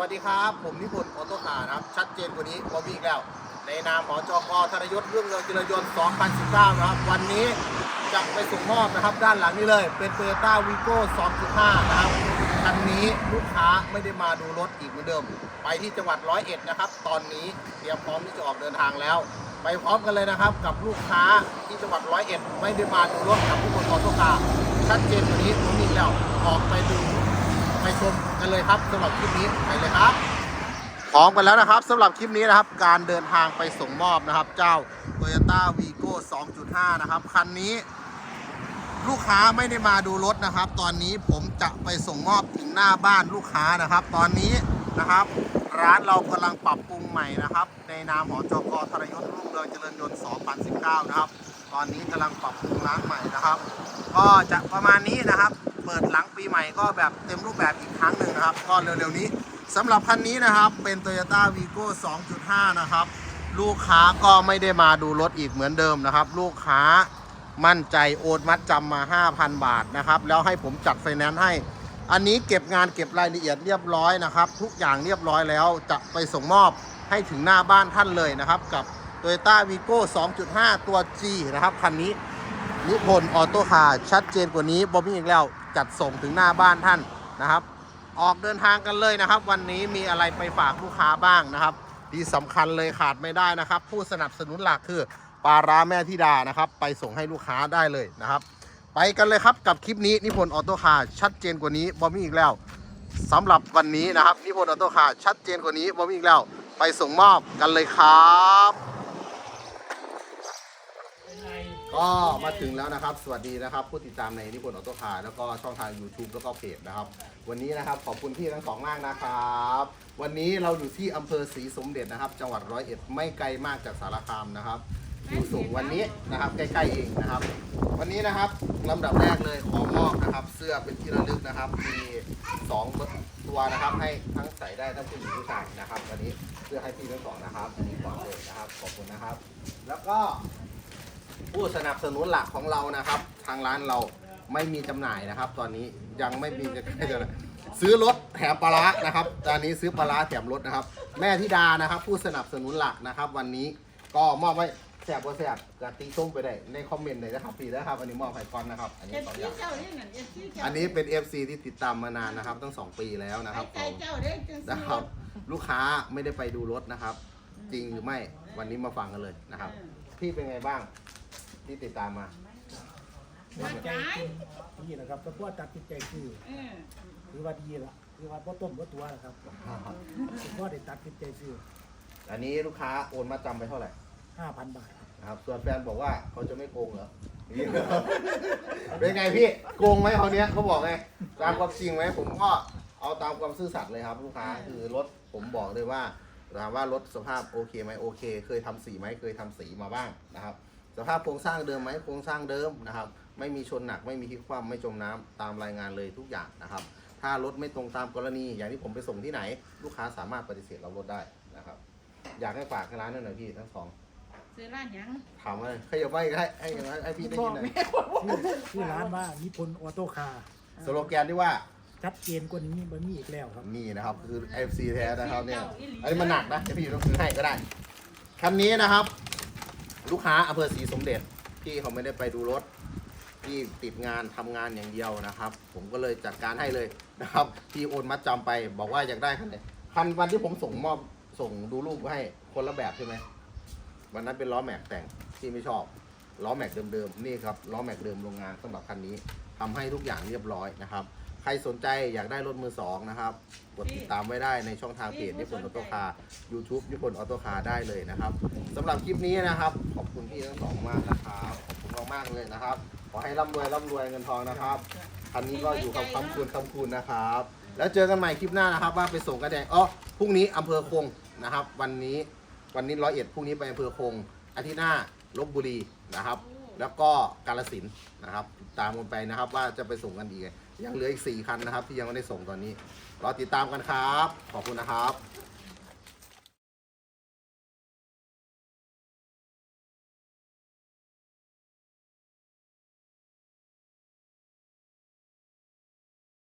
วัสดีครับ ผมนิพนธ์ออโต้คาร์นะครับ ชัดเจนกว่านี้บอมีอีกแล้ว ในนามของจกธนยศเรื่องเรืองจิรยนต์ 2019 นะครับ วันนี้จะไปส่งมอบนะครับ ด้านหลังนี้เลย เป็น t o y ต้าวีโก้ 2.5 นะครับ คันนี้ลูกค้าไม่ได้มาดูรถอีกเหมือนเดิม ไปที่จังหวัดร้อยเอ็ดนะครับ ตอนนี้เตรียมพร้อมที่จะออกเดินทางแล้ว ไปพร้อมกันเลยนะครับ กับลูกค้าที่จังหวัดร้อยเอ็ดไม่ได้มาดูรถกับผู้คนออโต้คาร์ชัดเจนกว่านี้ผมมีอีกแล้ว ออกไปดู ชมกันเลยครับสำหรับคลิปนี้ไปเลยครับพร้อมกันแล้วนะครับสำหรับคลิปนี้นะครับ การเดินทางไปส่งมอบนะครับ เจ้า Toyota Vigo 2.5 นะครับ คันนี้ ลูกค้าไม่ได้มาดูรถนะครับ ตอนนี้ผมจะไปส่งมอบถึงหน้าบ้านลูกค้านะครับ ตอนนี้นะครับ ร้านเรากำลังปรับปรุงใหม่นะครับ ในนามของจกธนยศรุ่งเรืองเจริญยนต์ 2019 นะครับ ตอนนี้กำลังปรับปรุงร้านใหม่นะครับ ก็จะประมาณนี้นะครับ เปิดหลังปีใหม่ก็แบบเต็มรูปแบบอีกครั้งหนึ่งนะครับ ก็เร็วๆนี้สำหรับคันนี้นะครับเป็น Toyota Vigo 2.5 นะครับ ลูกค้าก็ไม่ได้มาดูรถอีกเหมือนเดิมนะครับ ลูกค้ามั่นใจโอนมัดจำมา 5,000 บาทนะครับ แล้วให้ผมจัดไฟแนนซ์ให้ อันนี้เก็บงานเก็บรายละเอียดเรียบร้อยนะครับ ทุกอย่างเรียบร้อยแล้วจะไปส่งมอบให้ถึงหน้าบ้านท่านเลยนะครับ กับ Toyota Vigo 2.5 ตัว G นะครับ คันนี้นิพนธ์ออโต้คาร์ชัดเจนกว่านี้บอมมี่อีกแล้ว จัดส่งถึงหน้าบ้านท่านนะครับ ออกเดินทางกันเลยนะครับ วันนี้มีอะไรไปฝากลูกค้าบ้างนะครับ ที่สำคัญเลยขาดไม่ได้นะครับ ผู้สนับสนุนหลักคือปลาร้าแม่ธิดานะครับ ไปส่งให้ลูกค้าได้เลยนะครับ ไปกันเลยครับกับคลิปนี้นิพนธ์ออโต้คาร์ชัดเจนกว่านี้บอมมี่อีกแล้วสำหรับวันนี้นะครับนิพนธ์ออโต้คาร์ชัดเจนกว่านี้บอมมี่อีกแล้ว ไปส่งมอบกันเลยครับ ก็มาถึงแล้วนะครับ สวัสดีนะครับ ผู้ติดตามในนิพนธ์ออโต้คาร์แล้วก็ช่องทาง YouTube แล้วก็เพจนะครับ วันนี้นะครับขอบคุณพี่ทั้งสองมากนะครับ วันนี้เราอยู่ที่อำเภอศรีสมเด็จนะครับ จังหวัดร้อยเอ็ดไม่ไกลมากจากสารคามนะครับอยู่ส่งวันนี้นะครับใกล้ๆเองนะครับ วันนี้นะครับลำดับแรกเลยขอมอบนะครับ เสื้อเป็นที่ระลึกนะครับ มีสองตัวนะครับ ให้ทั้งใส่ได้ทั้งผู้หญิงผู้ชายนะครับวันนี้เสื้อให้พี่ทั้งสองนะครับอันนี้ก่อนเลยนะครับขอบคุณนะครับ แล้วก็ ผู้สนับสนุนหลักของเรานะครับ ทางร้านเราไม่มีจำหน่ายนะครับ ตอนนี้ยังไม่มีจะจะซื้อรถแถมปลาร้านะครับตอนนี้ซื้อปลาร้าแถมรถนะครับ แม่ธิดานะครับ ผู้สนับสนุนหลักนะครับ วันนี้ก็มอบไว้แสบกว่าแสบกตีส้มไปได้ในคอมเมนต์เลยนะครับพี่นะครับ อันนี้มอบให้ก่อนนะครับ อันนี้เอฟสองอซีย่างเจ้าเนี่ยนั่นเอฟซีเจ้าอันนี้เป็น FC ที่ติดตามมานานนะครับ ตั้งสองปีแล้วนะครับใจเจ้าเด้อจังนะครับลูกค้าไม่ได้ไปดูรถนะครับ จริงหรือไม่วันนี้มาฟังกันเลยนะครับ พี่เป็นไงบ้าง ที่ติดตามมามาใจดีนะครับก็ตัวตัดสินใจคือเออถือว่าดีละคือว่าพ่ต้มพ่ตัวนะครับพ่อได้ตัดสินใจซื้ออันนี้ลูกค้าโอนมาจำไปเท่าไหร่ห้าพันบาทครับนะครับ ส่วนแฟนบอกว่าเขาจะไม่โกงเหรอนี่เหรอเป็นไงพี่ โกงไหมเขาเนี้ยเขาบอกไงตามความจริงไหมผมก็เอาตามความซื่อสัตย์เลยครับลูกค้าคือรถผมบอกเลยว่าถามว่ารถสภาพโอเคไหมโอเค เคยทำสีไหมเคยทำสีมาบ้างนะครับ สภาพโครงสร้างเดิมไหมโครงสร้างเดิมนะครับไม่มีชนหนักไม่มีพลิกคว่ำไม่จมน้ำตามรายงานเลยทุกอย่างนะครับ ถ้ารถไม่ตรงตามกรณี อย่างที่ผมไปส่งที่ไหน ลูกค้าสามารถปฏิเสธเรารถได้นะครับ อยากให้ฝากร้านหน่อยพี่ทั้งสองซื้อร้านหยังถามว่าใครจะไปให้ให้ให้ให้พี่ได้ยินหน่อยชื่อชื่อร้านว่านิพนธ์ออโต้คาร์สโลแกนที่ว่าชัดเจนกว่านี้มันมีอีกแล้วครับนี่นะครับคือ FC แท้นะครับเนี่ยอันนี้มันหนักนะเดี๋ยวพี่ต้องซื้อให้ก็ได้คันนี้นะครับ ลูกค้าอำเภอศรีสมเด็จพี่เขาไม่ได้ไปดูรถพี่ติดงานทำงานอย่างเดียวนะครับ ผมก็เลยจัดการให้เลยนะครับพี่โอนมัดจำไป บอกว่าอยากได้คันไหนคันวันที่ผมส่งมอบส่งดูรูปให้คนละแบบใช่ไหมวันนั้นเป็นล้อแม็กแต่งที่ไม่ชอบล้อแม็กเดิมๆนี่ครับล้อแม็กเดิมโรงงานสำหรับคันนี้ทำให้ทุกอย่างเรียบร้อยนะครับ ครสนใจอยากได้รถมือสองนะครับ กดติดตามไว้ได้ในช่องทางเพจนิพนธ์ออโต้คาร์ YouTube นิพนออโต้คาร์ได้เลยนะครับสำหรับคลิปนี้นะครับ ขอบคุณพี่ทั้งสองมากนะครับขอบคุณมากๆเลยนะครับ ขอให้ร่ำรวยร่ำรวยเงินทองนะครับคันนี้ก็อยู่กับคำคูณคำคูณนะครับ แล้วเจอกันใหม่คลิปหน้านะครับ ว่าไปส่งกระแดงอ๋อพรุ่งนี้อำเภอคงนะครับ วันนี้วันนี้ร้อยเอ็ดพรุ่งนี้ไปอำเภอคงอาทิตย์หน้าลบบุรีนะครับ แล้วก็กาลสินนะครับติดตามกันไปนะครับว่าจะไปส่งกันอีกยังเหลืออีก 4 คันนะครับ ที่ยังไม่ได้ส่งตอนนี้รอติดตามกันครับ ขอบคุณนะครับ